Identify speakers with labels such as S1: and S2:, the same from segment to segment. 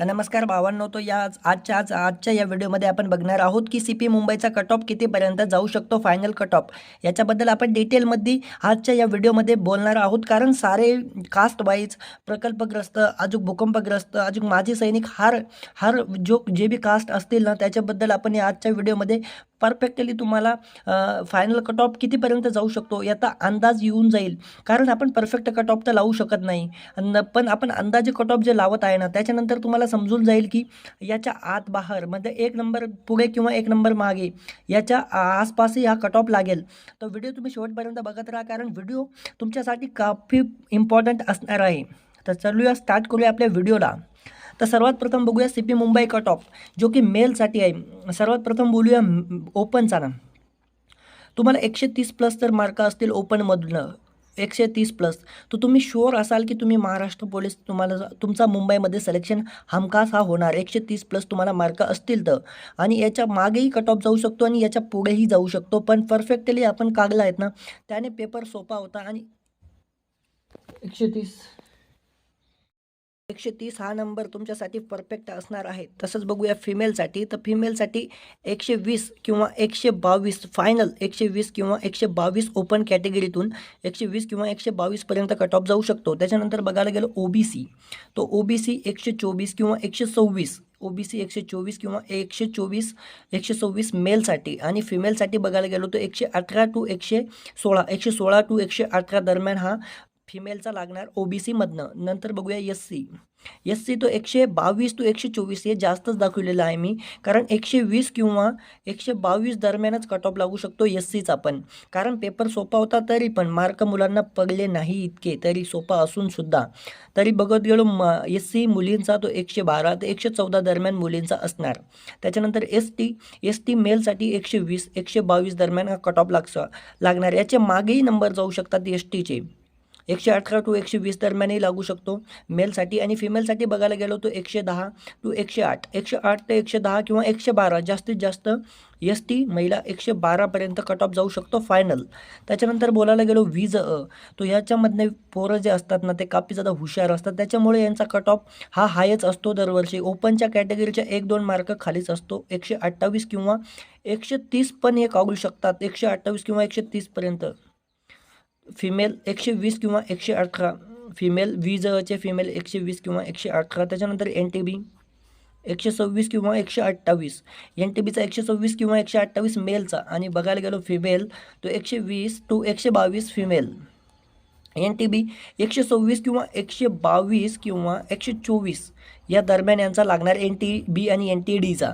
S1: तर नमस्कार भावांनो तो या आज- आजच्या आज आजच्या या व्हिडिओमध्ये आपण बघणार आहोत की सी पी मुंबईचा कट ऑफ कितीपर्यंत जाऊ शकतो फायनल कट ऑफ याच्याबद्दल आपण डिटेलमध्ये आजच्या या व्हिडिओमध्ये बोलणार आहोत. कारण सारे कास्ट वाईज प्रकल्पग्रस्त अजून भूकंपग्रस्त अजून माजी सैनिक हर हर जो जे बी कास्ट असतील ना त्याच्याबद्दल आपण या आजच्या व्हिडिओमध्ये परफेक्टली तुम्हाला फायनल कट ऑफ कितीपर्यंत जाऊ शकतो याचा अंदाज येऊन जाईल. कारण आपण परफेक्ट कट ऑफ तर लावू शकत नाही. पण आपण अंदाजे कट ऑफ जे लावत आहे ना त्याच्यानंतर तुम्हाला समजून जाईल की याच्या आत बाहेर म्हणजे एक नंबर पुढे किंवा एक नंबर मागे याच्या आसपासही हा कट ऑफ लागेल. तर व्हिडिओ तुम्ही शेवटपर्यंत बघत राहा कारण व्हिडिओ तुमच्यासाठी काफी इम्पॉर्टंट असणार आहे. तर चलूया स्टार्ट करूया आपल्या व्हिडिओला तर सर्वात प्रथम बघूया C P Mumbai cut off जो की मेलसाठी आहे. सर्वात प्रथम बोलूया ओपनचा ना. तुम्हाला एकशे तीस प्लस तर मार्क असतील ओपनमधून. एकशे तीस प्लस तर तुम्ही शुअर असाल की तुम्ही महाराष्ट्र पोलीस तुम्हाला तुमचा मुंबईमध्ये सिलेक्शन हमखास हा होणार. एकशे तीस प्लस तुम्हाला मार्क असतील तर. आणि याच्या मागेही कट ऑफ जाऊ शकतो आणि याच्या पुढेही जाऊ शकतो. पण परफेक्टली आपण कागला आहेत ना त्याने पेपर सोपा होता आणि एकशे तीस. एकशे तीस हा नंबर तुमच्यासाठी परफेक्ट असणार आहे. तसंच बघूया फिमेलसाठी तर फिमेलसाठी एकशे वीस किंवा एकशे बावीस फायनल एकशे वीस किंवा एकशे बावीस ओपन कॅटेगरीतून एकशे वीस किंवा एकशे बावीसपर्यंत कट ऑफ जाऊ शकतो. त्याच्यानंतर बघायला गेलं ओ बी सी तो ओ बी सी एकशे चोवीस किंवा एकशे सव्वीस. ओ बी सी एकशे चोवीस किंवा एकशे चोवीस एकशे सव्वीस मेलसाठी आणि फिमेलसाठी बघायला गेलो तर एकशे अठरा टू एकशे सोळा एकशे सोळा टू एकशे अठरा दरम्यान हा फिमेलचा लागणार ओ बी सीमधनं नंतर बघूया एस सी एस सी तो एकशे बावीस टू एकशे चोवीस हे जास्तच दाखवलेलं आहे मी. कारण एकशे वीस किंवा एकशे बावीस दरम्यानच कट ऑफ लागू शकतो एस सीचा पण कारण पेपर सोपा होता तरी पण मार्क मुलांना पडले नाही इतके. तरी सोपा असूनसुद्धा तरी बघत गेलो म एस सी मुलींचा तो एकशे बारा ते एकशे चौदा दरम्यान मुलींचा असणार. त्याच्यानंतर एस टी एस टी मेलसाठी एकशे वीस एकशे बावीस दरम्यान हा कट ऑफ लागस लागणार. याचे मागेही नंबर जाऊ शकतात एस टीचे एकशे अठरा टू एकशे वीस दरम्यानही लागू शकतो. मेलसाठी आणि फिमेलसाठी बघायला गेलो तो एकशे दहा टू एकशे आठ. एकशे आठ ते एकशे दहा किंवा एकशे बारा जास्तीत जास्त एस टी महिला एकशे बारापर्यंत कट ऑफ जाऊ शकतो फायनल त्याच्यानंतर बोलायला गेलो वीज अ तो ह्याच्यामधले पोरं जे असतात ना ते काफी जादा हुशार असतात. त्याच्यामुळे यांचा कट ऑफ हा हायच असतो दरवर्षी. ओपनच्या कॅटेगरीच्या एक दोन मार्क खालीच असतो. एकशे अठ्ठावीस किंवा एकशे तीस पण हे कागू शकतात. एकशे अठ्ठावीस किंवा एकशे तीसपर्यंत फिमेल एकशे वीस किंवा एकशे अठरा. फिमेल वीजचे फिमेल एकशे वीस किंवा एकशे अठरा. त्याच्यानंतर एन टी बी एकशे सव्वीस किंवा एकशे अठ्ठावीस. एन टी बीचा एकशे सव्वीस किंवा एकशे अठ्ठावीस मेलचा आणि बघायला गेलो फिमेल तो एकशे वीस टू एकशे बावीस फिमेल एन टी बी एकशे सव्वीस किंवा एकशे बावीस किंवा एकशे चोवीस. या दरम्यान यांचा लागणार एन टी बी आणि एन टी डीचा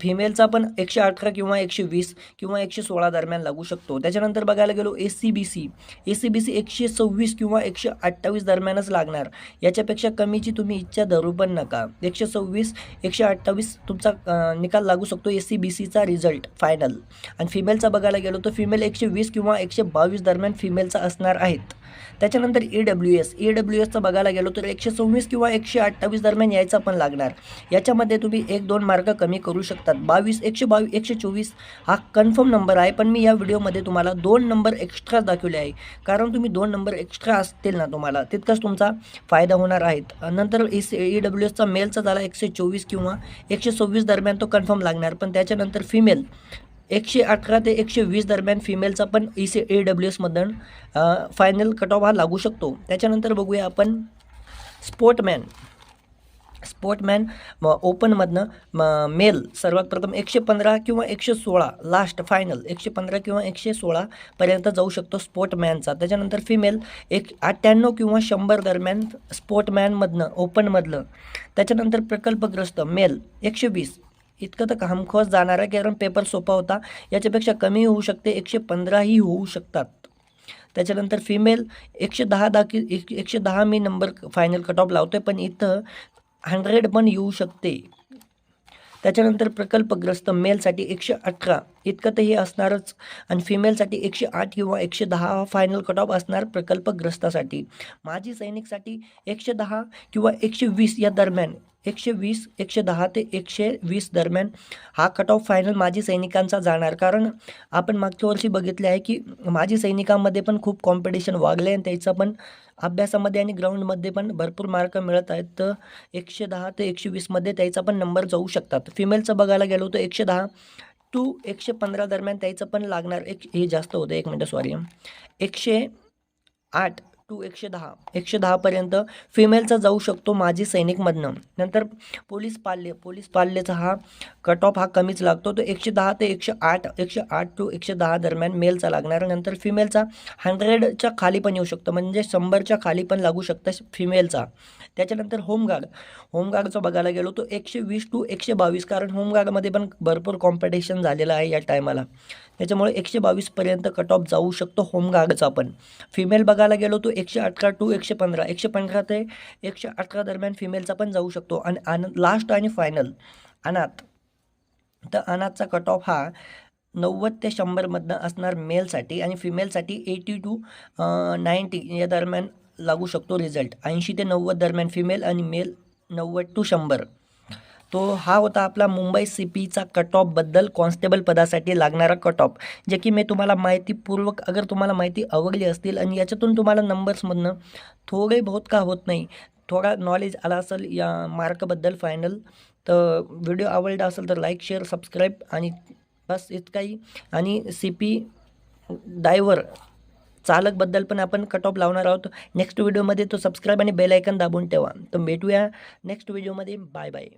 S1: फिमेलचा पण एकशे अठरा किंवा एकशे वीस किंवा एकशे सोळा दरम्यान लागू शकतो. त्याच्यानंतर बघायला गेलो A C B C A C B C एकशे सव्वीस किंवा एकशे अठ्ठावीस दरम्यानच लागणार. याच्यापेक्षा कमीची तुम्ही इच्छा धरू पण नका. एकशे सव्वीस एकशे अठ्ठावीस तुमचा निकाल लागू शकतो ए सी बी सीचा रिझल्ट फायनल आणि फिमेलचा बघायला गेलो तर फिमेल एकशे वीस किंवा एकशे बावीस दरम्यान फिमेलचा असणार आहेत. त्याच्यानंतर E W S E W एसचा बघायला गेलो तर एकशे सव्वीस किंवा एकशे अठ्ठावीस दरम्यान यायचा पण लागणार. याच्यामध्ये तुम्ही एक दोन मार्क कमी करू शकतात. बावीस एकशे बावीस एकशे चोवीस हा कन्फर्म नंबर आहे. पण मी या व्हिडिओमध्ये तुम्हाला दोन नंबर एक्स्ट्रा दाखवले आहे. कारण तुम्ही दोन नंबर एक्स्ट्रा असतील ना तुम्हाला तितकाच तुमचा फायदा होणार आहेत नंतर ई सी ई डब्ल्यू एसचा मेलचा झाला एकशे चोवीस किंवा एकशे सव्वीस दरम्यान तो कन्फर्म लागणार. पण त्याच्यानंतर फिमेल एकशे अठरा ते एकशे वीस दरम्यान फिमेलचा पण ई सी ए डब्ल्यू एसमधून फायनल कट ऑफ हा लागू शकतो. त्याच्यानंतर बघूया आपण स्पोर्टमॅन स्पोर्टमॅन म ओपनमधनं म मेल सर्वात प्रथम एकशे पंधरा किंवा एकशे सोळा लास्ट फायनल एकशे पंधरा किंवा एकशे सोळापर्यंत जाऊ शकतो स्पोर्टमॅनचा त्याच्यानंतर फिमेल एक अठ्ठ्याण्णव किंवा शंभर दरम्यान स्पोर्टमॅनमधनं ओपनमधलं त्याच्यानंतर प्रकल्पग्रस्त मेल एकशे वीस. इतकं तर हमखोस जाणार आहे कारण पेपर सोपा होता. याच्यापेक्षा कमी होऊ शकते एकशे पंधराही होऊ शकतात. त्याच्यानंतर फिमेल एकशे दहा दाखी एक एकशे दहा मी नंबर फायनल कट ऑफ लावतो आहे पण इथं हंड्रेड पण येऊ शकते. त्याच्यानंतर प्रकल्पग्रस्त मेलसाठी एकशे अठरा. इतकं तर हे असणारच. आणि फिमेलसाठी एकशे आठ किंवा एकशे दहा हा फायनल कट ऑफ असणार प्रकल्पग्रस्तासाठी. माजी सैनिकसाठी एकशे दहा किंवा एकशे वीस या दरम्यान एकशे वीस एकशे दहा ते एकशे वीस दरम्यान हा कट ऑफ फायनल माजी सैनिकांचा जाणार. कारण आपण मागच्या वर्षी बघितले आहे की माजी सैनिकांमध्ये पण खूप कॉम्पिटिशन वागले आणि त्याचा पण अभ्यासामध्ये आणि ग्राउंडमध्ये पण भरपूर मार्क मिळत आहेत. तर एकशे दहा ते एकशे वीसमध्ये त्याचा पण नंबर जाऊ शकतात. फिमेलचं बघायला गेलो तर एकशे दहा टू एकशे पंधरा दरम्यान त्याचं पण लागणार. एक हे जास्त होतं. एक मिनटं सॉरी एकशे आठ टू एकशे दहा. एकशे दहापर्यंत फिमेलचा जाऊ शकतो माजी सैनिकमधनं. नंतर पोलीस पाल्य पोलीस पाल्यचा हा कट ऑफ हा कमीच लागतो. तो एकशे दहा ते एकशे आठ एकशे आठ टू एकशे दहा दरम्यान मेलचा लागणार. नंतर फिमेलचा हंड्रेडच्या खाली पण येऊ शकतं. म्हणजे शंभरच्या खाली पण लागू शकतं फिमेलचा त्याच्यानंतर होमगार्ड. होमगार्डचा बघायला गेलो तो एकशे वीस टू एकशे बावीस. कारण होमगार्डमध्ये पण भरपूर कॉम्पिटिशन झालेलं आहे या टायमाला त्याच्यामुळे एकशे बावीसपर्यंत कट ऑफ जाऊ शकतो होमगार्डचा पण. फिमेल बघायला गेलो तो एकशे अठरा टू एकशे पंधरा. एकशे पंधरा ते एकशे अठरा दरम्यान फिमेलचा पण जाऊ शकतो. आणि आन लास्ट आणि फायनल अनाथ. तर अनाथचा कट ऑफ हा नव्वद ते शंभरमधनं असणार मेलसाठी आणि फिमेलसाठी एटी टू नाईंटी या दरम्यान लागू शकतो रिझल्ट ऐंशी ते नव्वद दरम्यान फिमेल आणि मेल नव्वद टू शंभर. तो हा होता आपला मुंबई सी पीचा कट ऑफबद्दल कॉन्स्टेबल पदासाठी लागणारा कट ऑफ जे की मी तुम्हाला माहितीपूर्वक अगर तुम्हाला माहिती आवडली असतील आणि याच्यातून तुम्हाला नंबर्समधनं थोडे बहुत का होत नाही थोडा नॉलेज आला असेल या मार्कबद्दल फायनल तर व्हिडिओ आवडला असेल तर लाईक शेअर सबस्क्राईब आणि बस इतकाही आणि सी पी डायव्हर चालकबद्दल पण आपण कट ऑफ लावणार आहोत. नेक्स्ट व्हिडिओमध्ये तो सबस्क्राईब आणि बेल आयकन दाबून ठेवा. तर भेटूया नेक्स्ट व्हिडिओमध्ये बाय बाय